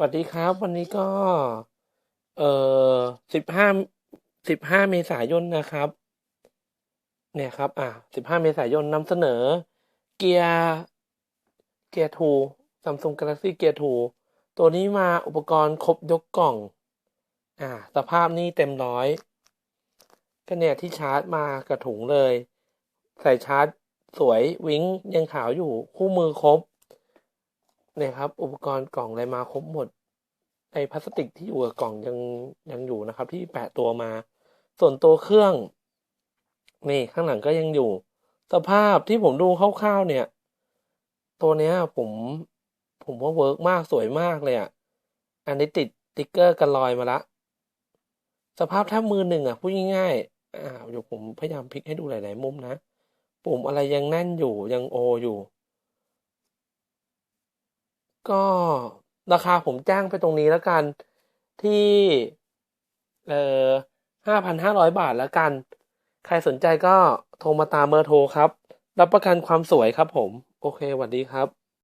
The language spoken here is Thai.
สวัสดีครับ วันนี้ก็ เอ่อสิบห้าสิบห้าเมษายนนะครับ เนี่ยครับ อะสิบห้าเมษายนนำเสนอ เกียร์เกียร์ทูซัมซุงกาแล็กซี่เกียร์ทูตัวนี้มาอุปกรณ์ครบยกกล่อง อ่า สภาพนี่เต็มร้อย ก็เนี่ยที่ชาร์จมากับถุงเลย ใส่ชาร์จสวยวิ้งยังขาวอยู่คู่มือครบ นี่ยครับ อุปกรณ์กล่องอะไรมาครบหมดไอพลาสติกที่อยู่กับกล่องยังยังอยู่นะครับ ที่แปะตัวมา ส่วนตัวเครื่อง นี่ข้างหลังก็ยังอยู่ สภาพที่ผมดูคร่าวๆเนี่ย ตัวเนี้ย ผมผมว่าเวิร์กมากสวยมากเลยอะอันนี้ติดติ๊กเกอร์กันรอยมาละ สภาพแทบมือหนึ่งอะพูดง่ายๆอ่าเดี๋ยวผมพยายามพลิกให้ดูหลาย ๆ มุมนะ ปุ่มอะไรยังแน่นอยู่ยังโออยู่ ก็ราคาผมแจ้งไปตรงนี้แล้วกันที่เอ่อห้าพันห้าร้อยบาทแล้วกัน ใครสนใจก็โทรมาตามเบอร์โทรครับ รับประกันความสวยครับผม โอเคสวัสดีครับ